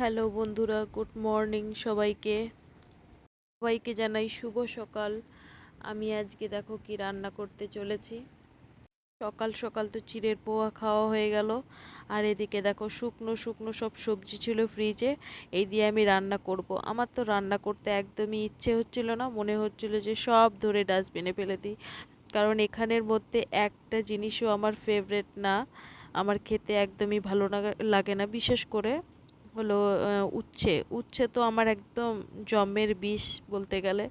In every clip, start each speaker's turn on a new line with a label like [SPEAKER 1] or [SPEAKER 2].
[SPEAKER 1] Hello বন্ধুরা, good morning সবাইকে। সবাইকে জানাই শুভ সকাল। আমি আজকে দেখো কি রান্না করতে চলেছি। সকাল সকাল তো চিড়ের পোহা খাওয়া হয়ে গেল। আর এদিকে দেখো শুকনো শুকনো সব সবজি ছিল ফ্রিজে, এই দিয়ে আমি রান্না করব। আমার তো রান্না করতে একদমই ইচ্ছে হচ্ছিল না, মনে হচ্ছিল যে সব ধরে ডাস্টবিনে ফেলে দিই। কারণ এখানের মধ্যে একটা জিনিসও আমার ফেভারেট না। আমার খেতে একদমই ভালো লাগে না, বিশেষ করে হলো উচ্ছে। উচ্ছে তো আমার একদম জমের বিষ বলতে গেলে।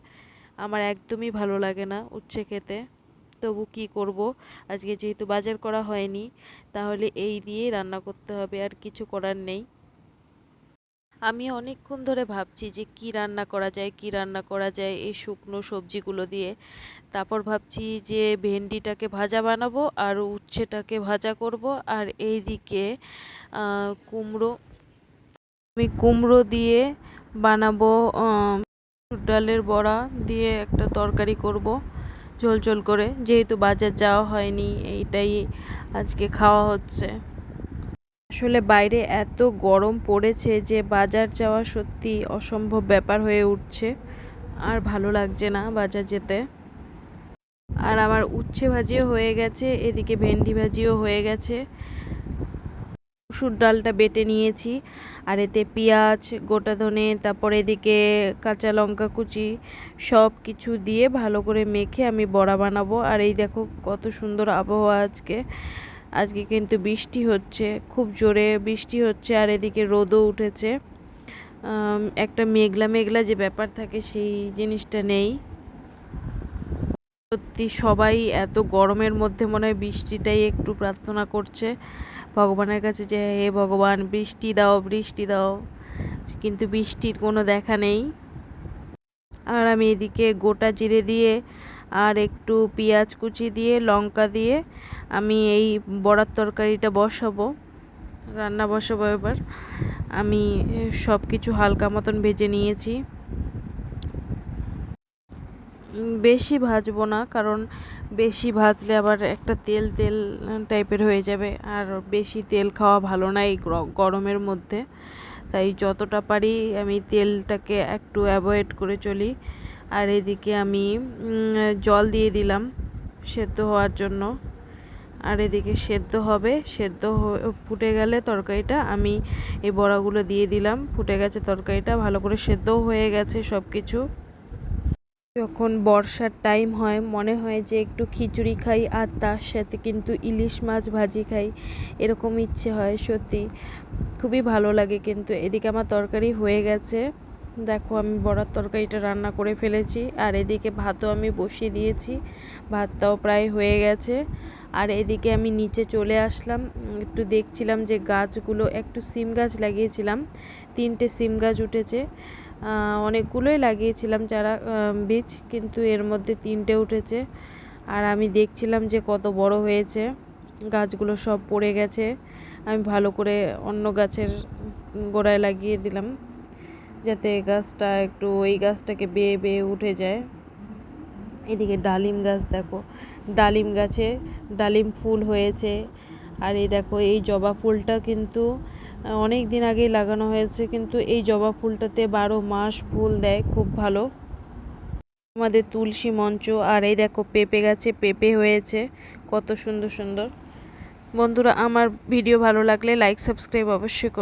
[SPEAKER 1] আমার একদমই ভালো লাগে না উচ্ছে খেতে। তবু কি করব? আজকে যেহেতু বাজার করা হয়নি, তাহলে এই দিয়েই রান্না করতে হবে, আর কিছু করার নেই। আমি অনেকক্ষণ ধরে ভাবছি যে কি রান্না করা যায়, কি রান্না করা যায় এই শুকনো সবজিগুলো দিয়ে। তারপর ভাবছি যে ভেন্ডিটাকে ভাজা বানাবো, আর উচ্ছেটাকে ভাজা করব, আর এই দিকে কুমড়ো আমি কুমড়ো দিয়ে বানাবো ডালের বড়া দিয়ে একটা তরকারি করব ঝোল ঝোল করে। যেহেতু বাজার যাওয়া হয়নি, এইটাই আজকে খাওয়া হচ্ছে। আসলে বাইরে এত গরম পড়েছে যে বাজার যাওয়া সত্যি অসম্ভব ব্যাপার হয়ে উঠছে। আর ভালো লাগছে না বাজার যেতে। আর আমার উচ্ছে ভাজিও হয়ে গেছে, এদিকে ভেন্ডি ভাজিও হয়ে গেছে। মসুর ডালটা বেটে নিয়েছি। আর এতে পেঁয়াজ, গোটা ধনে, তারপর এদিকে কাঁচা লঙ্কা কুচি সব কিছু দিয়ে ভালো করে মেখে আমি বড়া বানাবো। আর এই দেখো কত সুন্দর আবহাওয়া আজকে। আজকে কিন্তু বৃষ্টি হচ্ছে, খুব জোরে বৃষ্টি হচ্ছে আর এদিকে রোদও উঠেছে। একটা মেঘলা মেঘলা যে ব্যাপার থাকে সেই জিনিসটা নেই। সত্যি সবাই এত গরমের মধ্যে মনে হয় বৃষ্টিটাই একটু প্রার্থনা করছে। ভগবানের কাছে যে, হে ভগবান, বৃষ্টি দাও বৃষ্টি দাও। কিন্তু বৃষ্টির কোনো দেখা নেই। আর আমি এদিকে গোটা জিরে দিয়ে আর একটু পেঁয়াজ কুচি দিয়ে, লঙ্কা দিয়ে আমি এই বড়ার তরকারিটা বসাবো, রান্না বসাবো এবার। আমি সব কিছু হালকা মতন ভেজে নিয়েছি। বেশি ভাজবো না, কারণ বেশি ভাজলে আবার একটা তেল তেল টাইপের হয়ে যাবে। আর বেশি তেল খাওয়া ভালো না এই গরমের মধ্যে। তাই যতটা পারি আমি তেলটাকে একটু অ্যাভয়েড করে চলি। আর এদিকে আমি জল দিয়ে দিলাম সেদ্ধ হওয়ার জন্য। আর এদিকে সেদ্ধ হবে, সেদ্ধ ফুটে গেলে তরকারিটা আমি এই বড়াগুলো দিয়ে দিলাম। ফুটে গেছে তরকারিটা, ভালো করে সেদ্ধও হয়ে গেছে সব কিছু যখন বর্ষার টাইম হয়, মনে হয় যে একটু খিচুড়ি খাই আর তার সাথে কিন্তু ইলিশ মাছ ভাজি খাই, এরকম ইচ্ছে হয় সত্যি। খুবই ভালো লাগে কিন্তু। এদিকে আমার তরকারি হয়ে গেছে। দেখো আমি বড়ার তরকারিটা রান্না করে ফেলেছি আর এদিকে ভাতও আমি বসিয়ে দিয়েছি, ভাতটাও প্রায় হয়ে গেছে। আর এদিকে আমি নিচে চলে আসলাম, একটু দেখছিলাম যে গাছগুলো, একটু সিম গাছ লাগিয়েছিলাম, তিনটে সিম গাছ উঠেছে। অনেকগুলোই লাগিয়েছিলাম চারা বীজ, কিন্তু এর মধ্যে তিনটে উঠেছে। আর আমি দেখছিলাম যে কত বড় হয়েছে। গাছগুলো সব পড়ে গেছে। আমি ভালো করে অন্য গাছের গোড়ায় লাগিয়ে দিলাম, যাতে গাছটা একটু ওই গাছটাকে বেয়ে বেয়ে উঠে যায়। এদিকে ডালিম গাছ দেখো, ডালিম গাছে ডালিম ফুল হয়েছে। আর এই দেখো, এই জবা ফুলটা কিন্তু অনেক দিন আগেই লাগানো হয়েছে, কিন্তু এই জবা ফুলটাতে বারো মাস ফুল দেয়, খুব ভালো। আমাদের তুলসী মঞ্চ, আর এই দেখো পেঁপে গাছে পেঁপে হয়েছে, কত সুন্দর সুন্দর। বন্ধুরা, আমার ভিডিও ভালো লাগলে লাইক, সাবস্ক্রাইব অবশ্যই করুন